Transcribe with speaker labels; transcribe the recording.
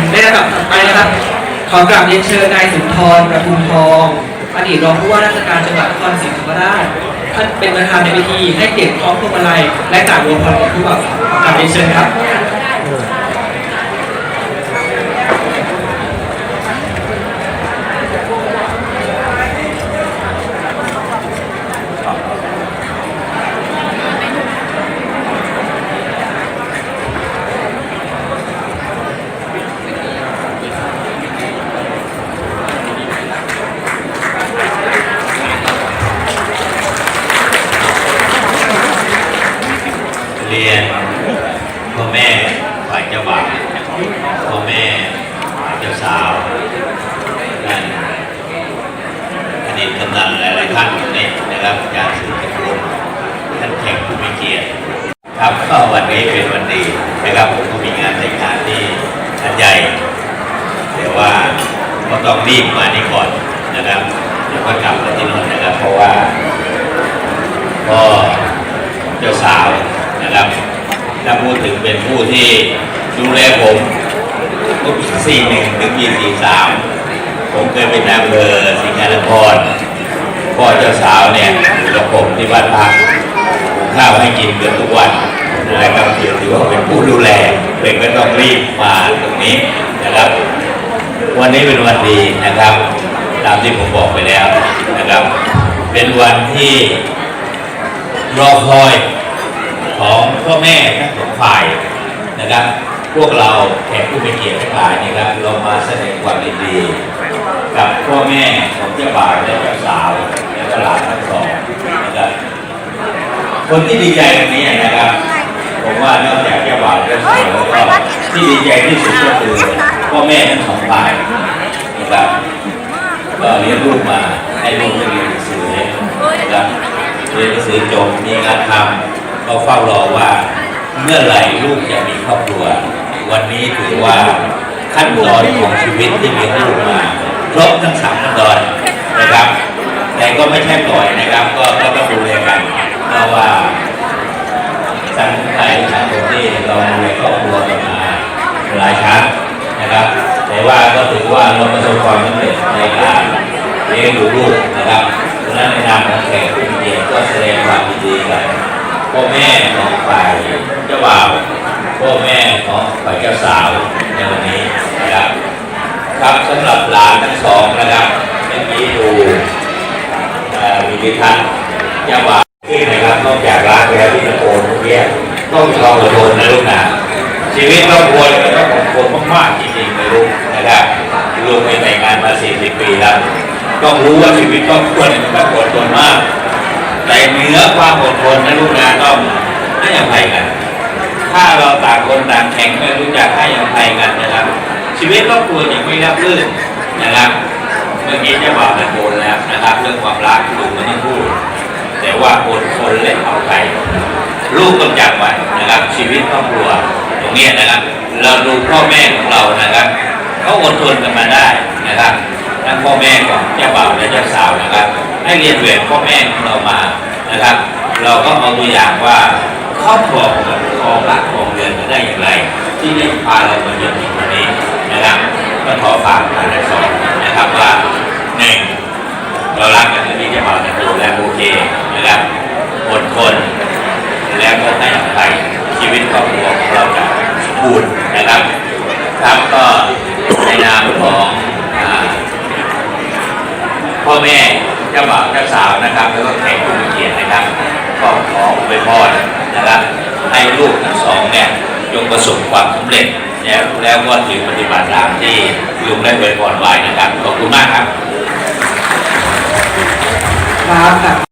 Speaker 1: ผมในระดับต่อไปนะครับ ขอกราบเรียนเชิญนายสุนทรประทุมทอง อดีตรองผู้ว่าราชการจังหวัดนครศรีธรรมราช ท่านเป็นประธานในพิธีให้เกียรติพร้อมพวงมาลัยและจ่ายวงพรกับผู้บ่าวสาวขอกราบเรียนเชิญครับ
Speaker 2: เรียนพ่อแม่ฝ่ายเจ้าบ่าวพ่อแม่ฝ่ายเจ้าสาวนั่นอดีตกำนันหลายๆท่านอยู่นี่นะครับอาจารย์สุภพงศ์ท่านแขกผู้มีเกียรติครับก็วันนี้เป็นวันดีนะครับผมก็มีงานแต่งงานที่อันใหญ่แต่ว่าก็ต้องรีบมานี่ก่อนนะครับเดี๋ยวก็กลับมาที่นู่นนะครับ เพราะว่าก็เจ้าสาว นะครับถ้าพูดถึงเป็นผู้ที่ดูแลผมก็ปีสี่หนึ่งถึงปีสี่สามผมเคยเป็นนายอำเภอสิงห์นครพ่อเจ้าสาวเนี่ยอยู่กับผมที่บ้านพักข้าวให้กินเกือบทุกวันนะครับถือว่าเป็นผู้ดูแลเป็นก็ต้องรีบมาตรงนี้นะครับ วันนี้เป็นวันดีนะครับ ตามที่ผมบอกไปแล้วนะครับ เป็นวันที่รอคอย แม่ทั้งสองฝ่ายนะครับ พวกเราแขกผู้เป็นเกียรติทั้งหลายนะครับเรามาแสดงความยินดี กับพ่อแม่ของเจ้าบ่าวและเจ้าสาวและก็หลานทั้งสองนะครับคนที่ดีใจตรงนี้นะครับ ผมว่านอกจากเจ้าบ่าวเจ้าสาวแล้วก็ที่ดีใจที่สุดก็คือพ่อแม่ทั้งสองฝ่ายนะครับก็เลี้ยงลูกมาให้ลูกได้เรียนหนังสือนะครับเรียนหนังสือจบมีงานทำ ก็เฝ้ารอว่าเมื่อไหร่ลูกจะมีครอบครัว วันนี้ถือว่าขั้นตอนของชีวิตที่เลี้ยงลูกมาครบทั้งสามขั้นตอนนะครับ แต่ก็ไม่ใช่ปล่อยนะครับ ก็ก็ต้องดูแลกันเพราะว่าสังคมไทยสังคมที่เราดูแลครอบครัวกันมาหลายครั้งนะครับ แต่ว่าก็ถือว่าเราประสบความสำเร็จในการเลี้ยงดูลูกนะครับดังนั้นในนามของแขกผู้มีเกียรติก็แสดงความยินดีกับ พ่อแม่ของฝ่ายเจ้าบ่าวพ่อแม่ของฝ่ายเจ้าสาวในวันนี้นะครับครับสำหรับหลานทั้งสองนะครับเมื่อกี้ดูเอ่อวิดิทัศน์เจ้าบ่าวขึ้นนะครับนอกจากรักแล้วที่ตะโกนเมื่อกี้ต้องลองอดทนนะลูกนะชีวิตครอบครัวเนี่ยมันต้องอดทนมากๆจริงๆเลยลูกนะครับลูกไปแต่งงานมา40ปีแล้วต้องรู้ว่าชีวิตครอบครัวมันต้องอดทนมาก เหนือความอดทนนะลูกนะต้องให้อภัยกัน ถ้าเราต่างคนต่างแข่งไม่รู้จักให้อภัยกันนะครับ ชีวิตครอบครัวยังไม่รับรื่นนะครับเมื่อกี้เจะบอกตะโกนแล้วนะครับ เรื่องความรักลูกมันต้องพูด แต่ว่าอดทนและเอาใจลูกต้องจำไว้นะครับ ชีวิตครอบครัวตรงนี้นะครับ เราดูพ่อแม่ของเรานะครับเขาอดทนกันมาได้นะครับทั้งพ่อแม่ของเจ้าบ่าวและเจ้าสาวนะครับ ให้เรียนแบบพ่อแม่ของเรามา นะครับ เราก็เอาตัวอย่างว่าครอบครัวของเราครองรักของเรือนกันได้อย่างไร ที่ได้พาเรามาเยือนที่วันนี้นะครับก็ขอฝากท่านสองนะครับว่าหนึ่งเรารักกันที่จะมาในตัวและโอเคนะครับอดทนแล้วก็ให้อภัยชีวิตครอบครัวของเราจะสมบูรณ์นะครับครับก็ในนามของพ่อแม่เจ้าบ่าวเจ้าสาวนะครับแล้วก็แขก นะครับก็ขออวยพรนะครับ ให้ลูกทั้งสองเนี่ยจงประสบความสำเร็จแล้วแล้วก็ถือปฏิบัติตามที่ลุงได้อวยพรไว้นะครับ ขอบคุณมากครับ
Speaker 1: ครับ